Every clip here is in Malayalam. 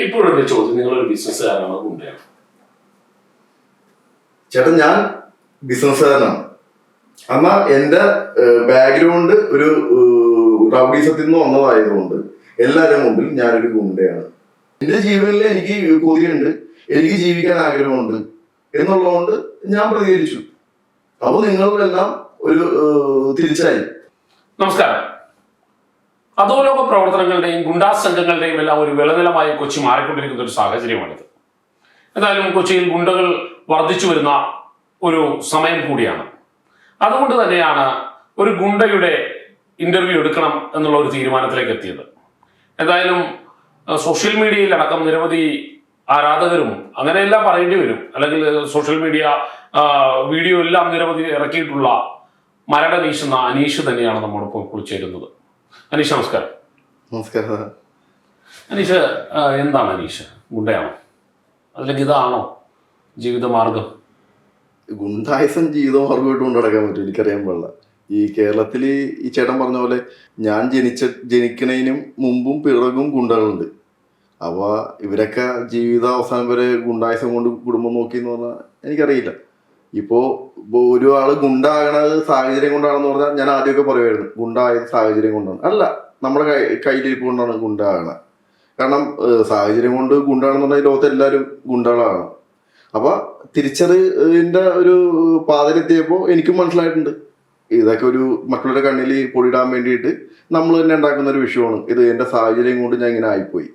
ഇപ്പോഴൊരു ചോദ്യം നിങ്ങളൊരു ബിസിനസ്സുകാരാണോ ഗുണ്ടയാണ് ചേട്ടൻ ഞാൻ ബിസിനസ്സുകാരനാണ് അമ്മ എന്റെ ബാക്ക്ഗ്രൗണ്ട് ഒരു റൗഡീസത്തിൽ നിന്ന് വന്നതായതുകൊണ്ട് എല്ലാവരും മുമ്പിൽ ഞാനൊരു ഗുണ്ടയാണ്. എന്റെ ജീവിതത്തിൽ എനിക്ക് കൊതിയുണ്ട് എനിക്ക് ജീവിക്കാൻ ആഗ്രഹമുണ്ട്. എന്നുള്ളതുകൊണ്ട് ഞാൻ പ്രതികരിച്ചു. അപ്പൊ നിങ്ങളെല്ലാം ഒരു തിരിച്ചായി നമസ്കാരം. അധോലോക പ്രവർത്തനങ്ങളുടെയും ഗുണ്ടാ സംഘങ്ങളുടെയും എല്ലാം ഒരു വിളനിലമായി കൊച്ചി മാറിക്കൊണ്ടിരിക്കുന്ന ഒരു സാഹചര്യമാണിത്. എന്തായാലും കൊച്ചിയിൽ ഗുണ്ടകൾ വർദ്ധിച്ചു വരുന്ന ഒരു സമയം കൂടിയാണ്. അതുകൊണ്ട് തന്നെയാണ് ഒരു ഗുണ്ടയുടെ ഇന്റർവ്യൂ എടുക്കണം എന്നുള്ള ഒരു തീരുമാനത്തിലേക്ക് എത്തിയത്. എന്തായാലും സോഷ്യൽ മീഡിയയിൽ അടക്കം നിരവധി ആരാധകരും അങ്ങനെയെല്ലാം പറയേണ്ടി വരും. അല്ലെങ്കിൽ സോഷ്യൽ മീഡിയ വീഡിയോ എല്ലാം നിരവധി ഇറക്കിയിട്ടുള്ള മരടനീഷ് എന്ന അനീഷ് തന്നെയാണ് നമ്മോടൊപ്പം കുളിച്ചേരുന്നത് ചേരുന്നത്. അനീഷ് നമസ്കാരം. നമസ്കാരം. അനീഷ് എന്താണ് അനീഷ്? ഗുണ്ടയാണോ? അല്ലെങ്കിൽ ഇതാണോ ജീവിതമാർഗം? ഗുണ്ടായസം ജീവിതമാർഗമായിട്ട് കൊണ്ട് നടക്കാൻ പറ്റും എനിക്കറിയാൻ പാടില്ല. ഈ കേരളത്തിൽ ഈ ചേട്ടൻ പറഞ്ഞ പോലെ ഞാൻ ജനിച്ച ജനിക്കണതിനും മുമ്പും പിറകും ഗുണ്ടകളുണ്ട്. അപ്പോൾ ഇവരൊക്കെ ജീവിത അവസാനം വരെ ഗുണ്ടായസം കൊണ്ട് കുടുംബം നോക്കി എന്ന് പറഞ്ഞാൽ എനിക്കറിയില്ല. ഇപ്പോൾ ഒരു ആൾ ഗുണ്ടാകണത് സാഹചര്യം കൊണ്ടാണെന്ന് പറഞ്ഞാൽ ഞാൻ ആദ്യമൊക്കെ പറയുമായിരുന്നു. ഗുണ്ടായത് സാഹചര്യം കൊണ്ടാണ്? അല്ല നമ്മുടെ കൈ കയ്യിലിരിപ്പ് കൊണ്ടാണ് ഗുണ്ടാകണത് കാരണം സാഹചര്യം കൊണ്ട് ഗുണ്ടാണെന്ന് പറഞ്ഞാൽ ലോകത്ത് എല്ലാവരും ഗുണ്ടകളാണ്. അപ്പൊ തിരിച്ചറിവിന്റെ ഒരു പാതയിലെത്തിയപ്പോൾ എനിക്കും മനസ്സിലായിട്ടുണ്ട്. ഇതൊക്കെ ഒരു മറ്റുള്ളവരുടെ കണ്ണിൽ പൊടിയിടാൻ വേണ്ടിയിട്ട് നമ്മൾ തന്നെ ഉണ്ടാക്കുന്ന ഒരു വിഷയമാണ്. ഇത് എന്റെ സാഹചര്യം കൊണ്ട് ഞാൻ ഇങ്ങനെ ആയിപ്പോയി.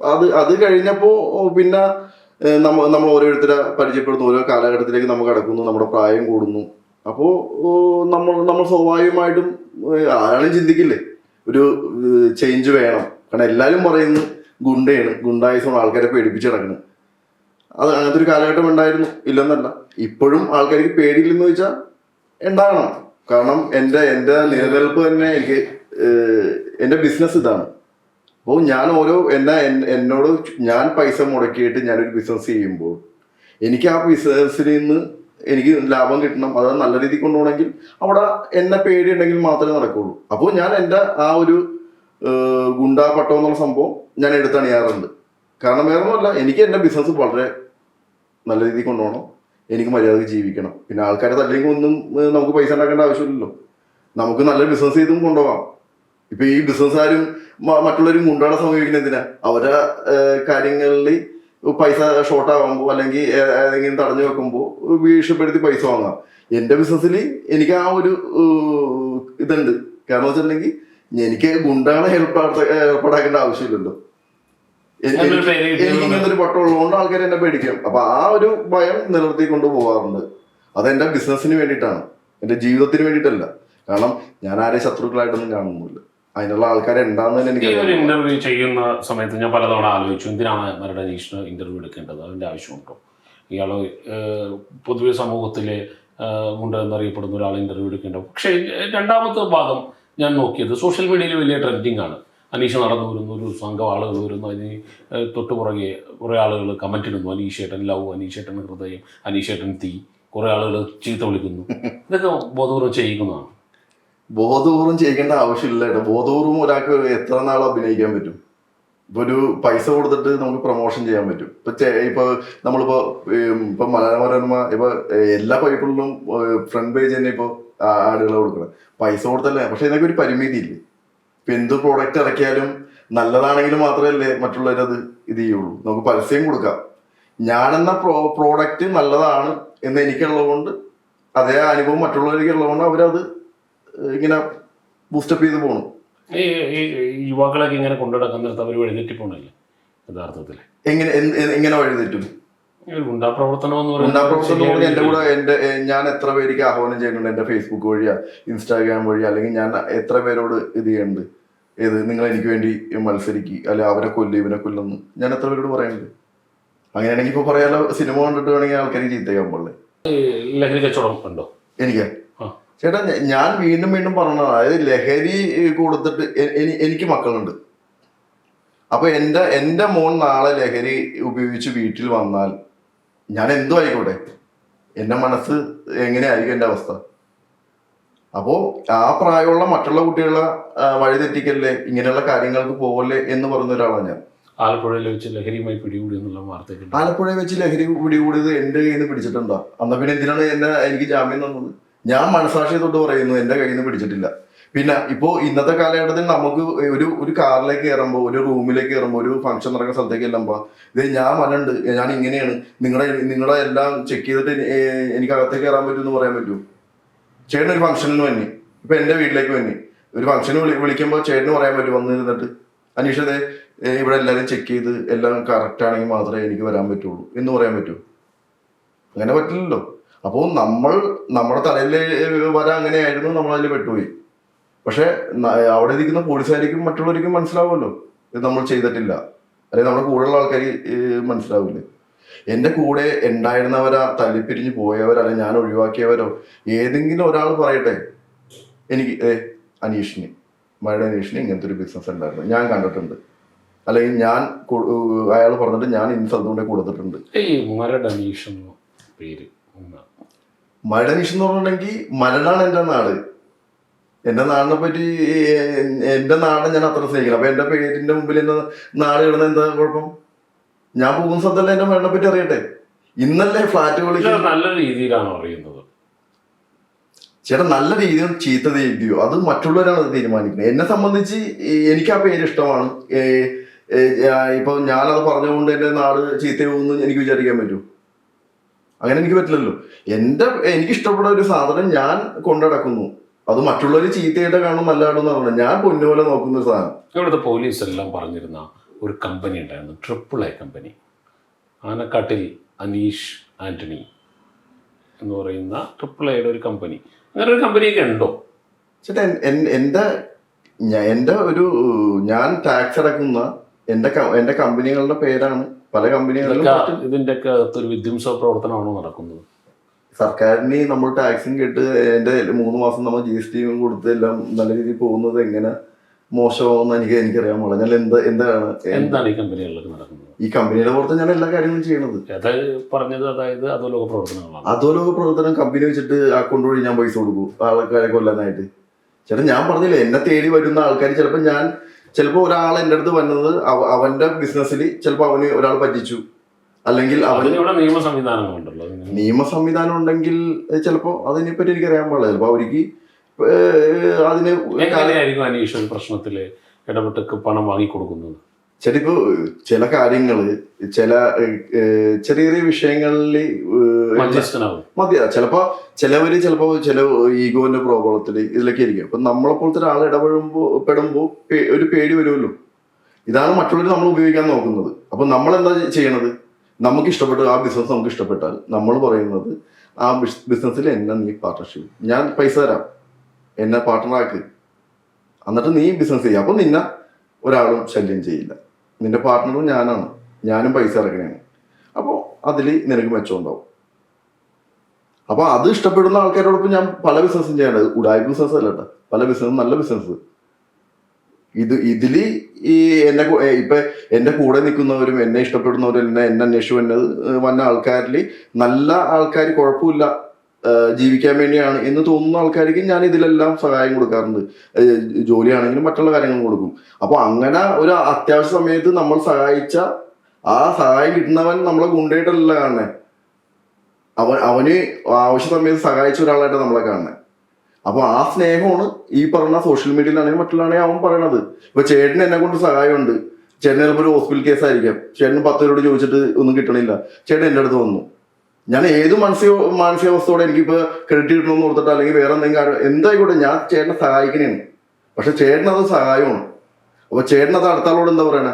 അത് അത് കഴിഞ്ഞപ്പോൾ പിന്നെ ഏഹ്, നമ്മ നമ്മൾ ഓരോരുത്തരെ പരിചയപ്പെടുന്നു ഓരോ കാലഘട്ടത്തിലേക്ക് നമ്മൾ കടക്കുന്നു. നമ്മുടെ പ്രായം കൂടുന്നു. അപ്പോൾ നമ്മൾ നമ്മൾ സ്വാഭാവികമായിട്ടും ആരാളും ചിന്തിക്കില്ലേ? ഒരു ചേഞ്ച് വേണം. കാരണം എല്ലാവരും പറയുന്നു ഗുണ്ടയാണ്. ഗുണ്ടായസമാണ് ആൾക്കാരെ പേടിപ്പിച്ച് കിടക്കുന്നത് അത് അങ്ങനത്തെ ഒരു കാലഘട്ടം ഉണ്ടായിരുന്നു. ഇല്ലെന്നല്ല. ഇപ്പോഴും ആൾക്കാർക്ക് പേടിയില്ലെന്ന് ചോദിച്ചാൽ ഉണ്ടാകണം. കാരണം എന്റെ എന്റെ നിലനിൽപ്പ് തന്നെ എനിക്ക് എന്റെ ബിസിനസ് ഇതാണ്. അപ്പോൾ ഞാൻ ഓരോ എന്നെ എന്നോട് ഞാൻ പൈസ മുടക്കിയിട്ട് ഞാനൊരു ബിസിനസ് ചെയ്യുമ്പോൾ എനിക്ക് ആ ബിസിനസ്സിൽ നിന്ന് എനിക്ക് ലാഭം കിട്ടണം അത് നല്ല രീതിയിൽ കൊണ്ടുപോകണമെങ്കിൽ അവിടെ എന്നെ പേടിയുണ്ടെങ്കിൽ മാത്രമേ നടക്കുള്ളൂ. അപ്പോൾ ഞാൻ എന്റെ ആ ഒരു ഗുണ്ടാപട്ടം ഗുണ്ടാ പട്ടം എന്നുള്ള സംഭവം ഞാൻ എടുത്തണിയാറുണ്ട് കാരണം വേറെ ഒന്നുമല്ല എനിക്ക് എന്റെ ബിസിനസ് വളരെ നല്ല രീതിയിൽ കൊണ്ടുപോകണം എനിക്ക് മര്യാദയ്ക്ക് ജീവിക്കണം. പിന്നെ ആൾക്കാരെ തല്ലെങ്കിൽ ഒന്നും നമുക്ക് പൈസ ഉണ്ടാക്കേണ്ട ആവശ്യമില്ലല്ലോ. നമുക്ക് നല്ല ബിസിനസ് ചെയ്തും കൊണ്ടുപോകാം. ഇപ്പൊ ഈ ബിസിനസ്സുകാരും മറ്റുള്ളവരും ഗുണ്ടകളെ സമീപിക്കുന്ന എന്തിനാ? അവരെ കാര്യങ്ങളിൽ പൈസ ഷോർട്ട് ആകുമ്പോൾ അല്ലെങ്കിൽ ഏതെങ്കിലും തടഞ്ഞു വെക്കുമ്പോൾ ഭീഷണിപ്പെടുത്തി പൈസ വാങ്ങാം എന്റെ ബിസിനസ്സിൽ എനിക്ക് ആ ഒരു ഇതുണ്ട്. കാരണം വെച്ചിട്ടുണ്ടെങ്കിൽ എനിക്ക് ഗുണ്ടാണ് ഹെൽപ്പ് ഏർപ്പാടാക്കേണ്ട ആവശ്യമില്ലല്ലോ. എനിക്ക് ഇങ്ങനത്തെ ഒരു പട്ടം ഉള്ളതുകൊണ്ട് ആൾക്കാർ എന്നെ പേടിക്കും. അപ്പൊ ആ ഒരു ഭയം നിലനിർത്തിക്കൊണ്ട് പോവാറുണ്ട്. പോകാറുണ്ട് അത് എന്റെ ബിസിനസ്സിന് വേണ്ടിയിട്ടാണ്. എന്റെ ജീവിതത്തിന് വേണ്ടിയിട്ടല്ല. കാരണം ഞാൻ ആരെയും ശത്രുക്കളായിട്ടൊന്നും കാണുന്നില്ല. അതിനുള്ള തന്നെ ഈ എനിക്ക് ഒരു ഇന്റർവ്യൂ ചെയ്യുന്ന സമയത്ത് ഞാൻ പലതവണ ആലോചിച്ചു എന്തിനാണ് മരട് അനീഷിന് ഇന്റർവ്യൂ എടുക്കേണ്ടത്? അതിന്റെ ആവശ്യമുണ്ടോ? ഇയാൾ പൊതുവെ സമൂഹത്തിലെ ഉണ്ട് എന്നറിയപ്പെടുന്ന ഒരാൾ ഇന്റർവ്യൂ എടുക്കേണ്ടത്. പക്ഷേ രണ്ടാമത്തെ ഭാഗം ഞാൻ നോക്കിയത് സോഷ്യൽ മീഡിയയിൽ വലിയ ട്രെൻഡിങ് ആണ്. അനീഷ നടന്നു വരുന്നു ഒരു സംഘം ആളുകൾ വരുന്നു അതിന് തൊട്ടു തൊട്ട് പുറകെ കുറേ ആളുകൾ കമന്റ് ഇടുന്നു. അനീഷേട്ടൻ ലവ് അനീഷേട്ടൻ ഹൃദയം അനീഷേട്ടൻ തീ. കുറേ ആളുകൾ ചീത്ത വിളിക്കുന്നു. ഇതൊക്കെ ബോധപൂർവം ചെയ്യിക്കുന്നതാണ് ബോധപൂർവം ചെയ്യേണ്ട ആവശ്യമില്ല കേട്ടോ. ബോധപൂർവം ഒരാൾക്ക് എത്ര നാൾ അഭിനയിക്കാൻ പറ്റും? ഇപ്പൊ ഒരു പൈസ കൊടുത്തിട്ട് നമുക്ക് പ്രൊമോഷൻ ചെയ്യാൻ പറ്റും. ഇപ്പൊ ഇപ്പൊ നമ്മളിപ്പോ ഇപ്പൊ മലയാള മനോരമ ഇപ്പൊ എല്ലാ പൈപ്പിളിലും ഫ്രണ്ട് പേജ് തന്നെ ഇപ്പൊ ആടുകളെ കൊടുക്കണം. പൈസ കൊടുത്തല്ലേ? പക്ഷെ ഇതിനൊക്കെ ഒരു പരിമിതി ഇല്ലേ? ഇപ്പൊ എന്ത് പ്രോഡക്റ്റ് ഇറക്കിയാലും നല്ലതാണെങ്കിൽ മാത്രമല്ലേ മറ്റുള്ളവരത് ഇത് ചെയ്യുള്ളൂ. നമുക്ക് പരസ്യം കൊടുക്കാം. ഞാനെന്ന പ്രോ പ്രോഡക്റ്റ് നല്ലതാണ് എന്ന് എനിക്കുള്ളതുകൊണ്ട് അതേ അനുഭവം മറ്റുള്ളവർക്ക് ഉള്ളതുകൊണ്ട് അവരത് ഇങ്ങനെ ബൂസ്റ്റപ്പ് ചെയ്ത് പോകണം ഈ യുവാക്കളൊക്കെ ഇങ്ങനെ കൊണ്ടുനടക്കാൻ നേരത്ത് അവർ വഴിതെറ്റി പോകണില്ലേ യഥാർത്ഥത്തിൽ. എങ്ങനെ എന്ത്- എ- എങ്ങനെ വഴിതെറ്റും? ഈ ഒരു ഗുണ്ടാ പ്രവർത്തനം എന്ന് ഗുണ്ടാപ്രവർത്തനം ശരിയായ എന്റെ കൂടെ എന്റെ എ, ഞാൻ എത്ര പേർക്ക് ആഹ്വാനം ചെയ്യുന്നുണ്ട്? എന്റെ ഫേസ്ബുക്ക് വഴിയാ ഇൻസ്റ്റാഗ്രാം വഴി അല്ലെങ്കിൽ ഞാൻ എത്ര പേരോട് ഇത് ചെയ്യുന്നുണ്ട്? ഏത് നിങ്ങൾ എനിക്ക് വേണ്ടി മത്സരിക്കി അല്ലെ അവരെ കൊല്ലു ഇവനെ കൊല്ലുന്നു ഞാൻ എത്ര പേരോട് പറയുന്നുണ്ട്? അങ്ങനെയാണെങ്കിൽ ഇപ്പൊ പറയാലോ സിനിമ കണ്ടിട്ട് വേണമെങ്കിൽ ആൾക്കാർ ചീത്തയാകുമ്പോൾ പാടില്ലേ ലഹരി കച്ചവടം ഉണ്ടോ? എനിക്ക്? ആ. ചേട്ടാ ഞാൻ വീണ്ടും വീണ്ടും പറഞ്ഞത് അതായത് ലഹരി കൊടുത്തിട്ട് എനിക്ക് മക്കളുണ്ട്. അപ്പൊ എന്റെ എന്റെ മോൻ നാളെ ലഹരി ഉപയോഗിച്ച് വീട്ടിൽ വന്നാൽ ഞാൻ എന്തു ആയിക്കോട്ടെ. എന്റെ മനസ്സ് എങ്ങനെയായിരിക്കും എന്റെ അവസ്ഥ? അപ്പോ ആ പ്രായമുള്ള മറ്റുള്ള കുട്ടികളെ വഴിതെറ്റിക്കല്ലേ ഇങ്ങനെയുള്ള കാര്യങ്ങൾക്ക് പോകല്ലേ എന്ന് പറഞ്ഞ ഒരാളാണ് ഞാൻ. ആലപ്പുഴയിൽ വെച്ച് ലഹരിയുമായി പിടികൂടി എന്നുള്ള വാർത്ത ആലപ്പുഴയിൽ വെച്ച് ലഹരി പിടികൂടിയത് എന്റെ കയ്യിൽ നിന്ന് പിടിച്ചിട്ടുണ്ടോ? അന്ന പിന്നെ എന്തിനാണ് എന്നെ എനിക്ക് ജാമ്യം തന്നത്? ഞാൻ മനസാക്ഷി തൊട്ട് പറയുന്നു എന്റെ കയ്യിൽ നിന്ന് പിടിച്ചിട്ടില്ല. പിന്നെ ഇപ്പോ ഇന്നത്തെ കാലഘട്ടത്തിൽ നമുക്ക് ഒരു ഒരു കാറിലേക്ക് കയറുമ്പോൾ ഒരു റൂമിലേക്ക് കയറുമ്പോൾ ഒരു ഫംഗ്ഷൻ നടക്കുന്ന സ്ഥലത്തേക്ക് ചെല്ലുമ്പോൾ ഇത് ഞാൻ മനുണ്ട് ഞാൻ ഇങ്ങനെയാണ് നിങ്ങളെ നിങ്ങളെ എല്ലാം ചെക്ക് ചെയ്തിട്ട് എനിക്ക് അകത്തേക്ക് കയറാൻ പറ്റുമെന്ന് പറയാൻ പറ്റുമോ? ചേട്ടൻ ഒരു ഫംഗ്ഷനിന് വന്നി ഇപ്പൊ എന്റെ വീട്ടിലേക്ക് വന്നി. ഒരു ഫംഗ്ഷന് വിളി വിളിക്കുമ്പോൾ ചേട്ടന് പറയാൻ പറ്റും വന്നിരുന്നിട്ട്? അനീഷതെ ഇവിടെ എല്ലാവരും ചെക്ക് ചെയ്ത് എല്ലാം കറക്റ്റ് ആണെങ്കിൽ മാത്രമേ എനിക്ക് വരാൻ പറ്റുള്ളൂ എന്ന് പറയാൻ പറ്റൂ അങ്ങനെ പറ്റില്ലല്ലോ. അപ്പോൾ നമ്മൾ നമ്മുടെ തലയിൽ വരാൻ അങ്ങനെയായിരുന്നു നമ്മൾ അതിൽ പെട്ടുപോയി. പക്ഷെ അവിടെ ഇരിക്കുന്ന പോലീസുകാർക്കും മറ്റുള്ളവർക്കും മനസ്സിലാവുമല്ലോ. ഇത് നമ്മൾ ചെയ്തിട്ടില്ല. അല്ലെങ്കിൽ നമ്മുടെ കൂടെയുള്ള ആൾക്കാർ മനസ്സിലാവില്ലേ? എന്റെ കൂടെ ഉണ്ടായിരുന്നവരാ തല്ലിപ്പിരിഞ്ഞ് പോയവരോ അല്ലെ ഞാൻ ഒഴിവാക്കിയവരോ ഏതെങ്കിലും ഒരാൾ പറയട്ടെ. എനിക്ക് ഏ അനീഷിന് മഴയുടെ അനീഷിന് ഇങ്ങനത്തെ ഒരു ബിസിനസ് ഉണ്ടായിരുന്നു. ഞാൻ കണ്ടിട്ടുണ്ട്. അല്ലെങ്കിൽ ഞാൻ അയാൾ പറഞ്ഞിട്ട് ഞാൻ ഇന്ന് സ്ഥലത്ത് കൊണ്ട് കൊടുത്തിട്ടുണ്ട്. ഈ പേര്. മഴയുടെ എന്ന് പറഞ്ഞിട്ടുണ്ടെങ്കിൽ മലടാണ് എന്റെ നാട്. എന്റെ നാടിനെ പറ്റി എന്റെ എന്റെ നാടിനെ ഞാൻ അത്ര സ്നേഹിക്കണം അപ്പൊ എന്റെ പേരിന്റെ മുമ്പിൽ എന്റെ നാട് കിടന്ന എന്താ കുഴപ്പം? ഞാൻ പോകുന്ന സ്ഥലത്തല്ല എന്റെ മഴനെ പറ്റി അറിയട്ടെ? ഇന്നല്ലേ ഫ്ലാറ്റ് നല്ല രീതിയിലാണ് അറിയുന്നത്. ചേട്ടാ നല്ല രീതിയിൽ ചീത്ത രീതിയോ അത് മറ്റുള്ളവരാണ് അത് തീരുമാനിക്കുന്നത്. എന്നെ സംബന്ധിച്ച് എനിക്ക് ആ പേര് ഇഷ്ടമാണ്. ഇപ്പൊ ഞാനത് പറഞ്ഞുകൊണ്ട് എന്റെ നാട് ചീത്തയാവുമെന്ന് എനിക്ക് വിചാരിക്കാൻ പറ്റുമോ? അങ്ങനെ എനിക്ക് പറ്റില്ലല്ലോ. എന്റെ എനിക്ക് ഇഷ്ടപ്പെട്ട ഒരു സാധനം ഞാൻ കൊണ്ടടക്കുന്നു. അത് മറ്റുള്ളവർ ചീത്തയായിട്ട് കാണും നല്ലതാണെന്ന് പറഞ്ഞു ഞാൻ പൊന്നുപോലെ നോക്കുന്ന ഒരു സാധനം. ഇവിടുത്തെ പോലീസ് എല്ലാം പറഞ്ഞിരുന്ന ഒരു കമ്പനി ഉണ്ടായിരുന്നു. Triple A company Anakkattil Aneesh Antony എന്ന് പറയുന്ന ട്രിപ്പിൾ എയുടെ ഒരു കമ്പനി അങ്ങനെ ഒരു കമ്പനിയൊക്കെ ഉണ്ടോ? ചേട്ടാ എന്റെ എൻ- എന്റെ എന്റെ ഒരു ഞാൻ ടാക്സ് അടക്കുന്ന എന്റെ എന്റെ എന്റെ കമ്പനികളുടെ പേരാണ് പല കമ്പനികളിലും ഇതിന്റെ ഒക്കെ അകത്തൊരു വിധ്വംസ പ്രവർത്തനമാണോ നടക്കുന്നത്? സർക്കാരിന് നമ്മൾ ടാക്സും കേട്ട് എന്റെ മൂന്ന് മാസം നമ്മൾ ജി എസ് ടിയും കൊടുത്ത് എല്ലാം നല്ല രീതിയിൽ പോകുന്നത് എങ്ങനെ മോശമാവുമെന്ന് എനിക്ക് എനിക്കറിയാൻ പാടില്ല. ഞാൻ എന്താ എന്താണ് എന്താണ് ഈ കമ്പനികളിലൊക്കെ നടക്കുന്നത്? ഈ കമ്പനിയുടെ പുറത്ത് ഞാൻ എല്ലാ കാര്യങ്ങളും ചെയ്യണത്. പറഞ്ഞത്? അതായത് അധോലോക പ്രവർത്തനങ്ങളാണ്. അധോലോക പ്രവർത്തനം കമ്പനി വെച്ചിട്ട് അക്കൗണ്ട് വഴി ഞാൻ പൈസ കൊടുക്കും. ആൾക്കാരെ കൊല്ലാനായിട്ട്. ചേട്ടാ ഞാൻ പറഞ്ഞില്ലേ എന്നെ തേടി വരുന്ന ആൾക്കാർ ചിലപ്പോൾ ഞാൻ ചിലപ്പോൾ ഒരാൾ എന്റെ അടുത്ത് വന്നത് അവന്റെ ബിസിനസ്സിൽ ചിലപ്പോൾ അവന് ഒരാൾ പറ്റിച്ചു. അല്ലെങ്കിൽ അവന് അതിനിവിടെ നിയമ സംവിധാനങ്ങളുണ്ടല്ലോ അതിന് നിയമ സംവിധാനം ഉണ്ടെങ്കിൽ ചിലപ്പോൾ അതിനെപ്പറ്റി എനിക്കറിയാൻ പാടില്ല. ചിലപ്പോൾ അവർക്ക് അതിന് എങ്ങനെയായിരിക്കും അനീഷ് ഒരു പ്രശ്നത്തിൽ ഇടപെട്ട് പണം വാങ്ങിക്കൊടുക്കുന്നത്? ചേട്ടാ ഇപ്പൊ ചില കാര്യങ്ങൾ ചില ചെറിയ ചെറിയ വിഷയങ്ങളിൽ മതി ചിലപ്പോ ചിലവര് ചിലപ്പോ ചില ഈഗോന്റെ പ്രോബ്ലത്തിൽ ഇതിലൊക്കെ ഇരിക്കും അപ്പൊ നമ്മളെ പോലത്തെ ഒരാൾ ഇടപെടുമ്പോ പെടുമ്പോ ഒരു പേടി വരുമല്ലോ. ഇതാണ് മറ്റുള്ളവർ നമ്മൾ ഉപയോഗിക്കാൻ നോക്കുന്നത്. അപ്പൊ നമ്മൾ എന്താ ചെയ്യണത്? നമുക്ക് ഇഷ്ടപ്പെട്ട ആ ബിസിനസ് നമുക്ക് ഇഷ്ടപ്പെട്ടാൽ നമ്മൾ പറയുന്നത് ആ ബിസിനസ്സിൽ എന്നെ നീ പാർട്ട്ണർഷിപ്പ് ഞാൻ പൈസ തരാം. എന്നെ പാർട്ട്ണറാക്ക് എന്നിട്ട് നീ ബിസിനസ് ചെയ്യുക അപ്പൊ നിന്നെ ഒരാളും ശല്യം ചെയ്യില്ല. നിന്റെ പാർട്ട്ണറും ഞാനാണ്. ഞാനും പൈസ ഇറക്കണേണ് അപ്പോൾ അതിൽ നിനക്ക് മെച്ചം അപ്പോൾ അപ്പൊ അത് ഇഷ്ടപ്പെടുന്ന ആൾക്കാരോടൊപ്പം ഞാൻ പല ബിസിനസ്സും ചെയ്യേണ്ടത് ഉടായ്പ ബിസിനസ് അല്ല കേട്ടോ. പല ബിസിനസ് നല്ല ബിസിനസ് ഇത് ഇതിൽ ഈ എന്നെ ഇപ്പൊ എന്റെ കൂടെ നിൽക്കുന്നവരും എന്നെ ഇഷ്ടപ്പെടുന്നവരും എന്നെ എന്നെ അന്വേഷിച്ചു വന്നത് വന്ന ആൾക്കാരിൽ നല്ല ആൾക്കാർ കുഴപ്പമില്ല. ജീവിക്കാൻ വേണ്ടിയാണ് എന്ന് തോന്നുന്ന ആൾക്കാർക്ക് ഞാൻ ഇതിലെല്ലാം സഹായം കൊടുക്കാറുണ്ട്. ജോലിയാണെങ്കിലും മറ്റുള്ള കാര്യങ്ങളും കൊടുക്കും. അപ്പൊ അങ്ങനെ ഒരു അത്യാവശ്യ സമയത്ത് നമ്മൾ സഹായിച്ച ആ സഹായം കിട്ടുന്നവൻ നമ്മളെ ഗുണ്ടായിട്ടല്ല കാണേ അവൻ അവന് ആവശ്യ സമയത്ത് സഹായിച്ച ഒരാളായിട്ട് നമ്മളെ കാണണേ അപ്പൊ ആ സ്നേഹമാണ് ഈ പറഞ്ഞ സോഷ്യൽ മീഡിയയിലാണെങ്കിൽ മറ്റുള്ളതാണെങ്കിൽ അവൻ പറയണത്. ഇപ്പൊ ചേട്ടന് എന്നെ കൊണ്ട് സഹായമുണ്ട്. ചേട്ടൻ ചിലപ്പോൾ ഒരു ഹോസ്പിറ്റൽ കേസ് ആയിരിക്കാം ചേട്ടന് പത്ത് പേരോട് ചോദിച്ചിട്ട് ഒന്നും കിട്ടണില്ല. ചേട്ടൻ എന്റെ അടുത്ത് വന്നു. ഞാൻ ഏത് മാനസിക മാനസികാവസ്ഥയോടെ എനിക്കിപ്പോ ക്രെഡിറ്റ് കിട്ടണമെന്ന് ഓർത്തിട്ട് അല്ലെങ്കിൽ വേറെ എന്തെങ്കിലും എന്തായി എന്തായിക്കോട്ടെ ഞാൻ ചേട്ടനെ സഹായിക്കണേണ് പക്ഷെ ചേട്ടനത് സഹായമാണ്. അപ്പൊ ചേട്ടനത് അടുത്താളോട് എന്താ പറയണേ?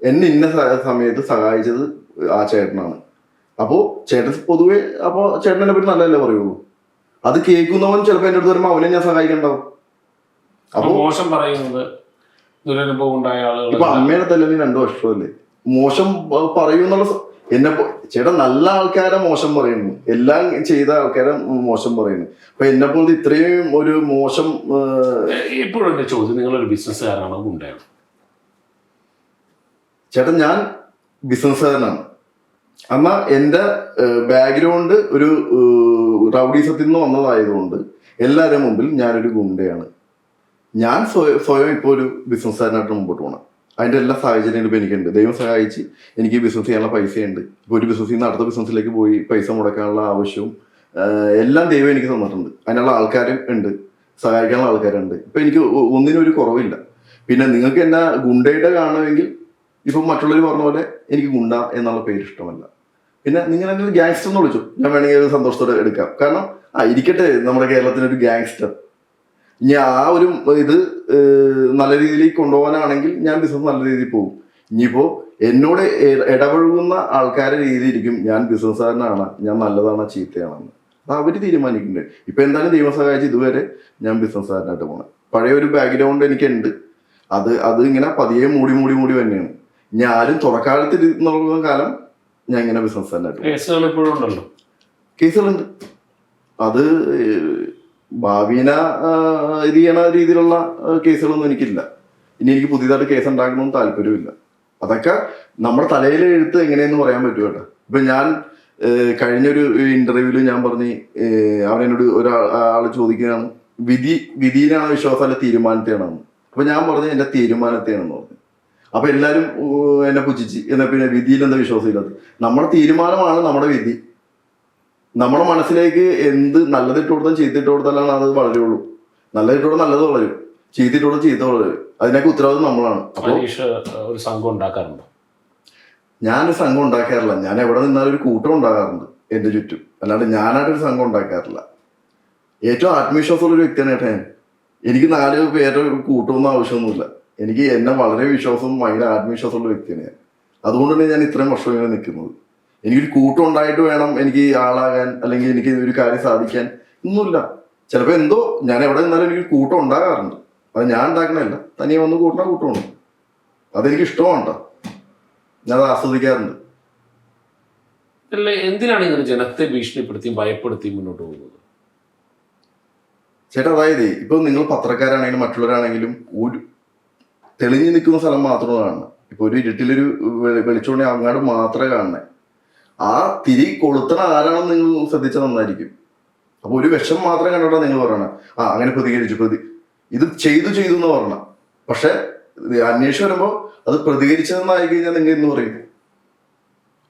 എന്നെ ഇന്ന സമയത്ത് സഹായിച്ചത് ആ ചേട്ടനാണ്. അപ്പോൾ ചേട്ടൻ പൊതുവെ അപ്പോൾ ചേട്ടനെ പറ്റി നല്ലതല്ലേ പറയുള്ളൂ. അത് കേൾക്കുന്നവൻ ചിലപ്പോ എന്റെ അടുത്ത് വരുമ്പോ അവനെ ഞാൻ സഹായിക്കണ്ടാവും. അപ്പൊ അപ്പോ മോശം പറയുന്നത് ദുരനുഭവം ഉണ്ടായ ഇപ്പൊ ആളുകൾ അമ്മയുടെ തല്ലെങ്കിൽ രണ്ടു വർഷമല്ലേ? മോശം പറയൂന്നുള്ള എന്നെ ചേട്ടാ നല്ല ആൾക്കാരെ മോശം പറയുന്നു. എല്ലാം ചെയ്ത ആൾക്കാരെ മോശം പറയുന്നു. അപ്പൊ എന്നെ പോലത്തെ ഇത്രയും ഒരു മോശം ഇപ്പോഴും എന്റെ ചോദ്യം നിങ്ങൾ ഒരു ബിസിനസ്സുകാരനാണോ ഉണ്ടായിരുന്നു. ചേട്ടാ ഞാൻ ബിസിനസ്സുകാരനാണ്. എന്നാ എന്റെ ബാക്ക്ഗ്രൗണ്ട് ഒരു റൗഡീസത്തിൽ നിന്ന് വന്നതായതുകൊണ്ട് എല്ലാവരുടെ മുമ്പിൽ ഞാനൊരു ഗുണ്ടയാണ്. ഞാൻ സ്വയം സ്വയം ഇപ്പോൾ ഒരു ബിസിനസ്സുകാരനായിട്ട് മുമ്പോട്ട് പോകണം അതിന്റെ എല്ലാ സാഹചര്യങ്ങളും ഇപ്പോൾ എനിക്കുണ്ട്. ദൈവം സഹായിച്ച് എനിക്ക് ബിസിനസ് ചെയ്യാനുള്ള പൈസയുണ്ട്. ഇപ്പോൾ ഒരു ബിസിനസ്സിൽ നിന്ന് അടുത്ത ബിസിനസ്സിലേക്ക് പോയി പൈസ മുടക്കാനുള്ള ആവശ്യവും എല്ലാം ദൈവം എനിക്ക് തന്നിട്ടുണ്ട്. അതിനുള്ള ആൾക്കാരും ഉണ്ട്. സഹായിക്കാനുള്ള ആൾക്കാരുണ്ട്. ഇപ്പം എനിക്ക് ഒന്നിനും ഒരു കുറവില്ല. പിന്നെ നിങ്ങൾക്ക് എന്നാ ഗുണ്ടയുടെ കാണുമെങ്കിൽ ഇപ്പം മറ്റുള്ളവർ പറഞ്ഞ പോലെ എനിക്ക് ഗുണ്ട എന്നുള്ള പേര് ഇഷ്ടമല്ല. പിന്നെ നിങ്ങൾ എന്നെ ഗ്യാങ്സ്റ്റർ എന്ന് വിളിച്ചു. ഞാൻ വേണമെങ്കിൽ സന്തോഷത്തോടെ എടുക്കാം. കാരണം ആ ഇരിക്കട്ടെ നമ്മുടെ കേരളത്തിനൊരു ഗ്യാങ്സ്റ്റർ ഇനി ആ ഒരു ഇത് നല്ല രീതിയിൽ കൊണ്ടുപോകാനാണെങ്കിൽ ഞാൻ ബിസിനസ് നല്ല രീതിയിൽ പോകും. ഇനിയിപ്പോ എന്നോട് ഇടപഴകുന്ന ആൾക്കാരുടെ രീതിയിരിക്കും ഞാൻ ബിസിനസ്സുകാരനാണ് ഞാൻ നല്ലതാണ് ചീത്തയാണെന്ന്. അത് അവർ തീരുമാനിക്കുന്നുണ്ട്. ഇപ്പൊ എന്തായാലും ദൈവം സഹായിച്ച് ഇതുവരെ ഞാൻ ബിസിനസ്സുകാരനായിട്ട് പോകണം പഴയ ഒരു ബാക്ക്ഗ്രൗണ്ട് എനിക്കുണ്ട്. അത് അത് ഇങ്ങനെ പതിയെ മൂടി മൂടി മൂടി തന്നെയാണ് ഞാനും തുറക്കാലത്തിൽ നോക്കുന്ന കാലം ഞാൻ ഇങ്ങനെ ബിസിനസ്സുകാരനായിട്ട് തന്നെ കേസുകൾ ഇപ്പോഴും ഉണ്ടല്ലോ. കേസുകളുണ്ട് അത് ഭാവീന ചെയ്യണ രീതിയിലുള്ള കേസുകളൊന്നും എനിക്കില്ല. ഇനി എനിക്ക് പുതിയതായിട്ട് കേസ് ഉണ്ടാക്കണമെന്ന് താല്പര്യമില്ല. അതൊക്കെ നമ്മുടെ തലയിൽ എഴുത്ത് എങ്ങനെയെന്ന് പറയാൻ പറ്റും കേട്ടോ. ഇപ്പൊ ഞാൻ കഴിഞ്ഞൊരു ഇന്റർവ്യൂവിൽ ഞാൻ പറഞ്ഞ് അവനോട് ഒരാൾ ആൾ ചോദിക്കുകയാണ് വിധി വിധിയിലാണ് വിശ്വാസം അല്ല തീരുമാനത്തെയാണെന്ന്? അപ്പൊ ഞാൻ പറഞ്ഞു എന്റെ തീരുമാനത്തെയാണെന്ന് പറഞ്ഞു. അപ്പൊ എല്ലാരും ഊ, എന്നെ പുച്ഛിച്ച് എന്നാ പിന്നെ വിധിയിൽ എന്താ വിശ്വാസമില്ലാത്തത് നമ്മുടെ തീരുമാനമാണ് നമ്മുടെ വിധി. നമ്മുടെ മനസ്സിലേക്ക് എന്ത് നല്ലതിട്ട് കൊടുത്താൽ ചീത്തിട്ട് കൊടുത്താലാണ് അത് വളരുള്ളൂ. നല്ലതിട്ട് കൊടുത്താൽ നല്ലത് വളരും. ചീത്തിട്ട് കൊടുത്താൽ ചീത്ത വളരും. അതിനൊക്കെ ഉത്തരവാദിത്വം നമ്മളാണ്. ഒരു സംഘം ഉണ്ടാക്കാറുണ്ടോ? ഞാനൊരു സംഘം ഉണ്ടാക്കാറില്ല. ഞാൻ എവിടെ നിന്നാലും ഒരു കൂട്ടം ഉണ്ടാകാറുണ്ട് എന്റെ ചുറ്റും. അല്ലാണ്ട് ഞാനായിട്ടൊരു സംഘം ഉണ്ടാക്കാറില്ല. ഏറ്റവും ആത്മവിശ്വാസമുള്ള ഒരു വ്യക്തിയാണ് ഏട്ടാ ഞാൻ. എനിക്ക് നാല് പേരുടെ ഒരു കൂട്ടമൊന്നും ആവശ്യമൊന്നുമില്ല. എനിക്ക് എന്നെ വളരെ വിശ്വാസം ഭയങ്കര ആത്മവിശ്വാസമുള്ള വ്യക്തിയാണ് ഞാൻ. അതുകൊണ്ടാണ് ഞാൻ ഇത്രയും വർഷം ഇങ്ങനെ നിൽക്കുന്നത്. എനിക്കൊരു കൂട്ടം ഉണ്ടായിട്ട് വേണം എനിക്ക് ആളാകാൻ അല്ലെങ്കിൽ എനിക്ക് ഒരു കാര്യം സാധിക്കാൻ. ഒന്നുമില്ല. ചിലപ്പോൾ എന്തോ ഞാൻ എവിടെ നിന്നാലും എനിക്ക് കൂട്ടം ഉണ്ടാകാറുണ്ട്. അത് ഞാൻ ഉണ്ടാക്കണല്ല തനിയെ വന്ന് കൂട്ടണ കൂട്ടമാണ് അതെനിക്ക് ഇഷ്ടമാണ് ഞാനത് ആസ്വദിക്കാറുണ്ട്. അല്ല എന്തിനാണ് ഇങ്ങനെ ജനത്തെ ഭീഷണിപ്പെടുത്തിയും ഭയപ്പെടുത്തിയും മുന്നോട്ട് പോകുന്നത്? ചേട്ടാ അതായത് ഇപ്പൊ നിങ്ങൾ പത്രക്കാരാണെങ്കിലും മറ്റുള്ളവരാണെങ്കിലും ഒരു തെളിഞ്ഞു നിൽക്കുന്ന സ്ഥലം മാത്രമാണ് കാണുന്നത്. ഇപ്പൊ ഒരു ഇരുട്ടിലൊരു വെളിച്ചോണി അങ്ങാട് മാത്രമേ കാണണേ ആ തിരി കൊളുത്തണ ആരാണെന്ന് നിങ്ങൾ ശ്രദ്ധിച്ചാൽ നന്നായിരിക്കും. അപ്പൊ ഒരു വിഷം മാത്രം കണ്ടോട്ടാ നിങ്ങൾ പറയണം. ആ അങ്ങനെ പ്രതികരിച്ചു. പ്രതി ഇത് ചെയ്തു ചെയ്തു എന്ന് പറയണം. പക്ഷെ അന്വേഷിച്ച് വരുമ്പോ അത് പ്രതികരിച്ചതെന്നായി കഴിഞ്ഞാൽ നിങ്ങൾ എന്ന് പറയും.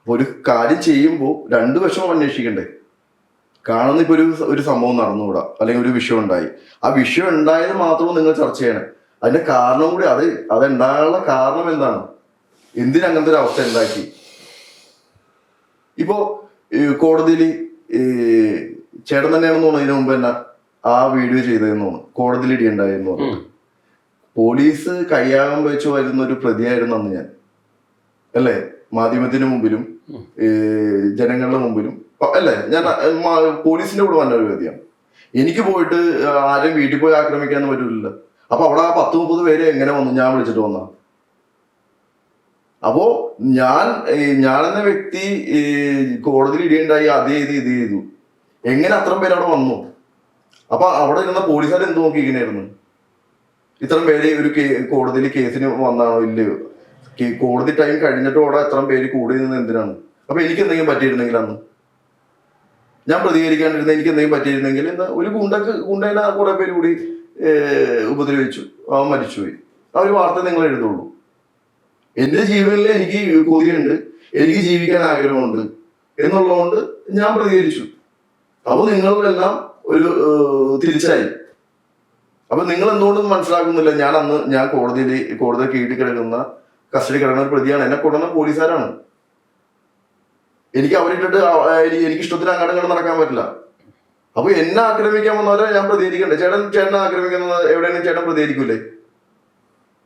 ഒരു കാര്യം ചെയ്യുമ്പോൾ രണ്ടു വശവും അന്വേഷിക്കണ്ടേ? കാണുന്ന ഇപ്പൊ ഒരു ഒരു സംഭവം നടന്നുകൂടാ? അല്ലെങ്കിൽ ഒരു വിഷയം ഉണ്ടായി. ആ വിഷയം ഉണ്ടായത് മാത്രം നിങ്ങൾ ചർച്ച ചെയ്യണം. അതിന്റെ കാരണം കൂടി അത് അത് ഉണ്ടാകാനുള്ള കാരണം എന്താണ്? എന്തിനങ്ങനത്തെ ഒരു അവസ്ഥ ഉണ്ടാക്കി? ഇപ്പോ കോടതിയിൽ ചേട്ടൻ തന്നെയാണെന്ന് തോന്നുന്നു ഇതിനു മുമ്പ് തന്നെ ആ വീഡിയോ ചെയ്തതെന്ന് തോന്നുന്നു. കോടതിയിൽ ഇടിയുണ്ടായെന്ന് പറഞ്ഞു. പോലീസ് കയ്യാകം വെച്ച് വരുന്ന ഒരു പ്രതിയായിരുന്നു അന്ന് ഞാൻ. അല്ലേ? മാധ്യമത്തിന് മുമ്പിലും ജനങ്ങളുടെ മുമ്പിലും. അല്ലേ? ഞാൻ പോലീസിന്റെ കൂടെ വന്ന ഒരു വ്യതിയാണ് എനിക്ക് പോയിട്ട് ആരും വീട്ടിൽ പോയി ആക്രമിക്കാൻ പറ്റില്ല അപ്പൊ അവിടെ ആ പത്ത് മുപ്പത് പേര് എങ്ങനെ വന്നു? ഞാൻ വിളിച്ചിട്ട് വന്ന അപ്പോ ഞാൻ ഞാൻ എന്ന വ്യക്തി കോടതിയിൽ ഇടിയുണ്ടായി അത് ചെയ്ത് ഇത് ചെയ്തു. എങ്ങനെ അത്രയും പേര് അവിടെ വന്നു? അപ്പൊ അവിടെ ഇരുന്ന പോലീസുകാർ എന്ത് നോക്കിയിരിക്കണായിരുന്നു ഇത്രയും പേര് ഒരു കോടതിയിൽ കേസിന് വന്നാണോ ഇല്ലയോ? കോടതി ടൈം കഴിഞ്ഞിട്ട് അവിടെ എത്ര പേര് കൂടി നിന്ന് എന്തിനാണ്? അപ്പൊ എനിക്ക് എന്തെങ്കിലും പറ്റിയിരുന്നെങ്കിൽ അന്ന്? ഞാൻ പ്രതികരിക്കാണ്ടിരുന്ന എനിക്ക് എന്തെങ്കിലും പറ്റിയിരുന്നെങ്കിൽ എന്താ? ഒരു ഗുണ്ടക്ക് ഗുണ്ടേനെ കുറെ പേര് കൂടി ഉപദ്രവിച്ചു. അവൻ മരിച്ചുപോയി. ആ ഒരു വാർത്ത നിങ്ങൾ എഴുതുള്ളൂ. എന്റെ ജീവിതത്തിൽ എനിക്ക് കൊതിയുണ്ട് എനിക്ക് ജീവിക്കാൻ ആഗ്രഹമുണ്ട് എന്നുള്ളതുകൊണ്ട് ഞാൻ പ്രതികരിച്ചു. അപ്പൊ നിങ്ങളെല്ലാം ഒരു തിരിച്ചായി. അപ്പൊ നിങ്ങൾ എന്തുകൊണ്ടും മനസ്സിലാക്കുന്നില്ല. ഞാൻ അന്ന് ഞാൻ കോടതിയിൽ കോടതി കീഴിൽ കിടക്കുന്ന കസ്റ്റഡി കിടക്കുന്ന ഒരു പ്രതിയാണ്. എന്നെ കൊണ്ടുവന്ന പോലീസുകാരാണ്. എനിക്ക് അവരിട്ടിട്ട് എനിക്ക് ഇഷ്ടത്തിന് അങ്ങോട്ടും ഇങ്ങോട്ടും നടക്കാൻ പറ്റില്ല. അപ്പൊ എന്നെ ആക്രമിക്കാൻ വന്നവരെ ഞാൻ പ്രതികരിക്കണ്ടേ? ചേട്ടൻ ചേട്ടനെ ആക്രമിക്കുന്നത് എവിടെയാണെങ്കിലും ചേട്ടൻ പ്രതികരിക്കൂലേ?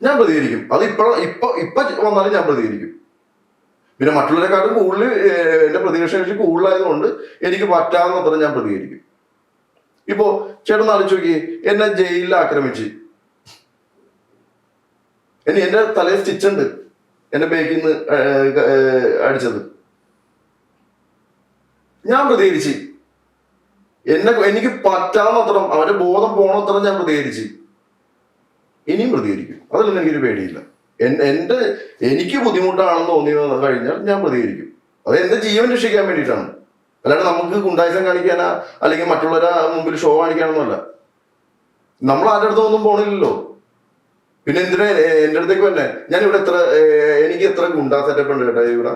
ഞാൻ പ്രതികരിക്കും. അത് ഇപ്പോഴും ഇപ്പൊ ഇപ്പൊ വന്നാലും ഞാൻ പ്രതികരിക്കും. പിന്നെ മറ്റുള്ളവരെക്കാട്ടും കൂടുതൽ എന്റെ പ്രതിപക്ഷ കക്ഷി കൂടുതലായതുകൊണ്ട് എനിക്ക് പറ്റാവുന്നത്ര ഞാൻ പ്രതികരിക്കും. ഇപ്പോ ചേട്ടൻ ആലോചിച്ച് നോക്കിയേ എന്നെ ജയിലിൽ ആക്രമിച്ച്. ഇനി എന്റെ തലയിൽ സ്റ്റിച്ചുണ്ട് എന്റെ ബേക്കിൽ നിന്ന് അടിച്ചത്. ഞാൻ പ്രതികരിച്ച്. എന്നെ എനിക്ക് പറ്റാവുന്നത്രം അവന്റെ ബോധം പോണത്രം ഞാൻ പ്രതികരിച്ച്. ഇനിയും പ്രതികരിക്കും. അതിലൊന്നും എനിക്കൊരു പേടിയില്ല. എന്റെ എനിക്ക് ബുദ്ധിമുട്ടാണെന്ന് തോന്നിയത് കഴിഞ്ഞാൽ ഞാൻ പ്രതികരിക്കും. അത് എന്റെ ജീവൻ രക്ഷിക്കാൻ വേണ്ടിയിട്ടാണ്. അല്ലാണ്ട് നമുക്ക് ഗുണ്ടായുസം കാണിക്കാനാ അല്ലെങ്കിൽ മറ്റുള്ളവരെ മുമ്പിൽ ഷോ കാണിക്കാനൊന്നുമല്ല. നമ്മൾ ആരുടെ അടുത്തൊന്നും പോണില്ലല്ലോ. പിന്നെ എന്തിനാ എന്റെ അടുത്തേക്ക് വന്നെ? ഞാൻ ഇവിടെ എത്ര എനിക്ക് എത്ര ഗുണ്ടാ സെറ്റപ്പ് ഉണ്ട് കേട്ടോ ഇവിടെ?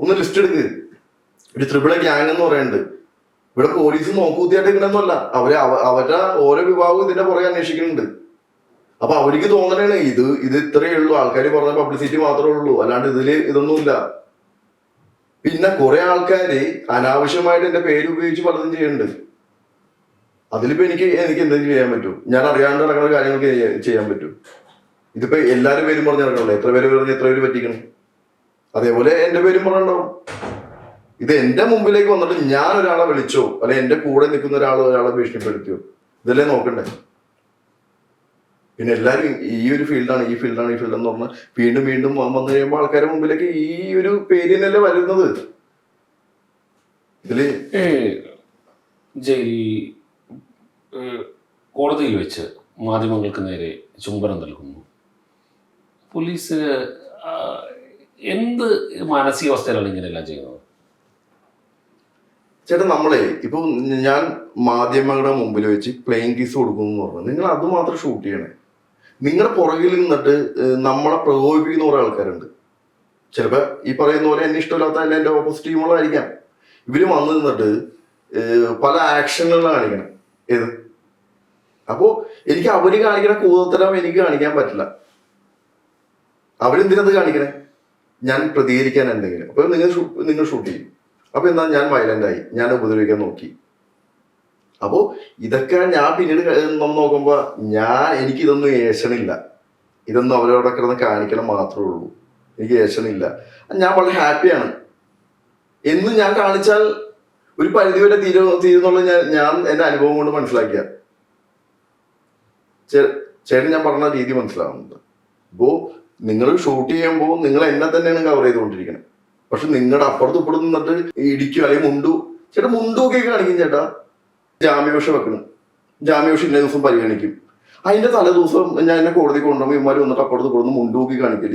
ഒന്ന് ലിസ്റ്റ് എടുക്ക്. ഒരു ത്രിപിള ഗ്യാങ് എന്ന് പറയുന്നുണ്ട്. ഇവിടെ പോലീസ് നോക്കൂത്തിയായിട്ട് ഇങ്ങനെയൊന്നുമല്ല അവർ അവ- അവരുടെ ഓരോ വിഭാഗവും ഇതിന്റെ പുറകെ അന്വേഷിക്കുന്നുണ്ട്. അപ്പൊ അവർക്ക് തോന്നണേ ഇത് ഇത് ഇത്രയേ ഉള്ളൂ. ആൾക്കാർ പറഞ്ഞ പബ്ലിസിറ്റി മാത്രമേ ഉള്ളൂ. അല്ലാണ്ട് ഇതിൽ ഇതൊന്നുമില്ല. പിന്നെ കുറെ ആൾക്കാര് അനാവശ്യമായിട്ട് എന്റെ പേര് ഉപയോഗിച്ച് പലതും ചെയ്യുന്നുണ്ട്. അതിലിപ്പോ എനിക്ക് എനിക്ക് എന്തെങ്കിലും ചെയ്യാൻ പറ്റും? ഞാൻ അറിയാണ്ട് നടക്കുന്ന കാര്യങ്ങൾക്ക് ചെയ്യാൻ പറ്റും. ഇതിപ്പോ എല്ലാരും പേരും പറഞ്ഞ് നടക്കണല്ലോ? എത്ര പേര് പറഞ്ഞ് എത്ര പേര് പറ്റിക്കണം? അതേപോലെ എന്റെ പേരും പറഞ്ഞിട്ടുണ്ടാവും. ഇത് എന്റെ മുമ്പിലേക്ക് വന്നിട്ട് ഞാൻ ഒരാളെ വിളിച്ചോ അല്ലെ എന്റെ കൂടെ നിൽക്കുന്ന ഒരാൾ ഒരാളെ ഭീഷണിപ്പെടുത്തിയോ? ഇതല്ലേ നോക്കണ്ടേ? പിന്നെ എല്ലാവരും ഈ ഒരു ഫീൽഡാണ് ഈ ഫീൽഡാണ് ഈ ഫീൽഡ് എന്ന് പറഞ്ഞാൽ വീണ്ടും വീണ്ടും വന്നു കഴിയുമ്പോൾ ആൾക്കാരുടെ മുമ്പിലേക്ക് ഈ ഒരു പേരിനല്ലേ വരുന്നത്? ഇതിൽ ജയിൽ കോടതിയിൽ വെച്ച് മാധ്യമങ്ങൾക്ക് നേരെ ചുംബനം നൽകുന്നു. പോലീസ് എന്ത് മാനസികാവസ്ഥയിലാണ് ഇങ്ങനെയെല്ലാം ചെയ്യുന്നത്? ചേട്ടാ നമ്മളെ ഇപ്പൊ ഞാൻ മാധ്യമങ്ങളുടെ മുമ്പിൽ വെച്ച് പ്ലെയിൻ കേസ് കൊടുക്കുന്നു എന്ന് പറഞ്ഞു. നിങ്ങൾ അത് മാത്രം ഷൂട്ട് ചെയ്യണേ. നിങ്ങളുടെ പുറകിൽ നിന്നിട്ട് നമ്മളെ പ്രകോപിപ്പിക്കുന്ന കുറെ ആൾക്കാരുണ്ട്. ചിലപ്പോൾ ഈ പറയുന്ന പോലെ എന്നെ ഇഷ്ടമില്ലാത്ത അല്ല എന്റെ ഓപ്പോസിറ്റ് ടീമുകളായിരിക്കാം ഇവർ വന്നു നിന്നിട്ട് പല ആക്ഷനുകൾ കാണിക്കണം. ഏത്? അപ്പോ എനിക്ക് അവർ കാണിക്കണ കൂതത്തരം എനിക്ക് കാണിക്കാൻ പറ്റില്ല. അവരെന്തിനത് കാണിക്കണേ? ഞാൻ പ്രതികരിക്കാൻ എന്തെങ്കിലും. അപ്പൊ നിങ്ങൾ നിങ്ങൾ ഷൂട്ട് ചെയ്യും. അപ്പോൾ എന്താ ഞാൻ വയലന്റായി ഞാൻ ഉപദ്രവിക്കാൻ നോക്കി. അപ്പോ ഇതൊക്കെ ഞാൻ പിന്നീട് നോക്കുമ്പോൾ ഞാൻ എനിക്ക് ഇതൊന്നും ഏഷണില്ല ഇതൊന്നും അവരവിടെ കിടന്ന് കാണിക്കണം മാത്രമേ ഉള്ളൂ. എനിക്ക് ഏഷണില്ല ഞാൻ വളരെ ഹാപ്പിയാണ് എന്നും ഞാൻ കാണിച്ചാൽ ഒരു പരിധി വരെ തീരു തീരുന്നുള്ളത് ഞാൻ ഞാൻ എന്റെ അനുഭവം കൊണ്ട് മനസ്സിലാക്കിയ. ചേട്ടൻ ഞാൻ പറഞ്ഞ രീതി മനസ്സിലാവുന്നുണ്ട്. അപ്പോൾ നിങ്ങൾ ഷൂട്ട് ചെയ്യുമ്പോൾ നിങ്ങൾ എന്നെ തന്നെയാണ് കവർ ചെയ്തുകൊണ്ടിരിക്കുന്നത് പക്ഷെ നിങ്ങളുടെ അപ്പുറത്ത് ഇപ്പുറത്ത് നിന്നിട്ട് ഇടിക്കും അല്ലെങ്കിൽ മുണ്ടു. ചേട്ടാ മുണ്ടൊക്കെ കാണിക്കും ചേട്ടാ. ജാമ്യപക്ഷ വെക്കണം. ജാമ്യപക്ഷ ഇന്ന ദിവസം പരിഗണിക്കും. അതിന്റെ തലേ ദിവസം ഞാൻ എന്നെ കോടതി കൊണ്ടുപോകുമ്പോൾ ഇമാര് വന്നിട്ട് അപ്പുറത്ത് കൊടുന്ന് മുണ്ടൂക്കി കാണിക്കൽ.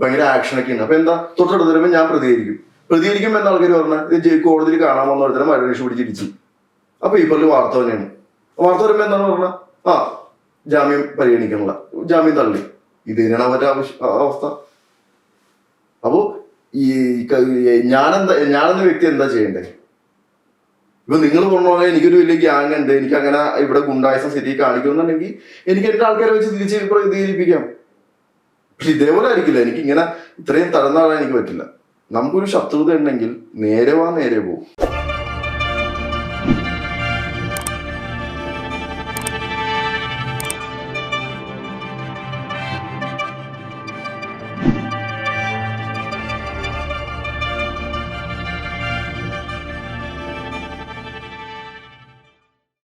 ഭയങ്കര ആക്ഷനൊക്കെയാണ് അപ്പൊ എന്താ? തൊട്ടടുത്ത് വരുമ്പോൾ ഞാൻ പ്രതികരിക്കും. പ്രതികരിക്കുമ്പോൾ എന്താ ആൾക്കാർ പറഞ്ഞാൽ കോടതിയിൽ കാണാൻ വന്ന ഒരുത്തരം മരണേഷ് പിടിച്ചിരിച്ചു. അപ്പൊ ഈ പറഞ്ഞ വാർത്ത തന്നെയാണ്. വാർത്ത വരുമ്പോൾ എന്താണ് പറഞ്ഞാൽ ആ ജാമ്യം പരിഗണിക്കണില്ല ജാമ്യം തള്ളി. ഇത് തന്നെയാണ് അവരുടെ അവസ്ഥ. അപ്പോ ഈ ഞാനെന്താ ഞാനെന്ന വ്യക്തി എന്താ ചെയ്യണ്ടേ? ഇപ്പൊ നിങ്ങൾ പറഞ്ഞ പോലെ എനിക്കൊരു വലിയ ഗ്യാങ് ഉണ്ട്. എനിക്ക് അങ്ങനെ ഇവിടെ ഗുണ്ടായസം സ്ഥിതി കാണിക്കുന്നുണ്ടെങ്കിൽ എനിക്ക് എന്റെ ആൾക്കാരെ വെച്ച് തിരിച്ച് പ്രതികരിപ്പിക്കാം. പക്ഷെ ഇതേപോലെ ആയിരിക്കില്ല. എനിക്ക് ഇങ്ങനെ ഇത്രയും തടന്നാളാൻ എനിക്ക് പറ്റില്ല. നമുക്കൊരു ശത്രുത ഉണ്ടെങ്കിൽ നേരെ വാ നേരെ പോകും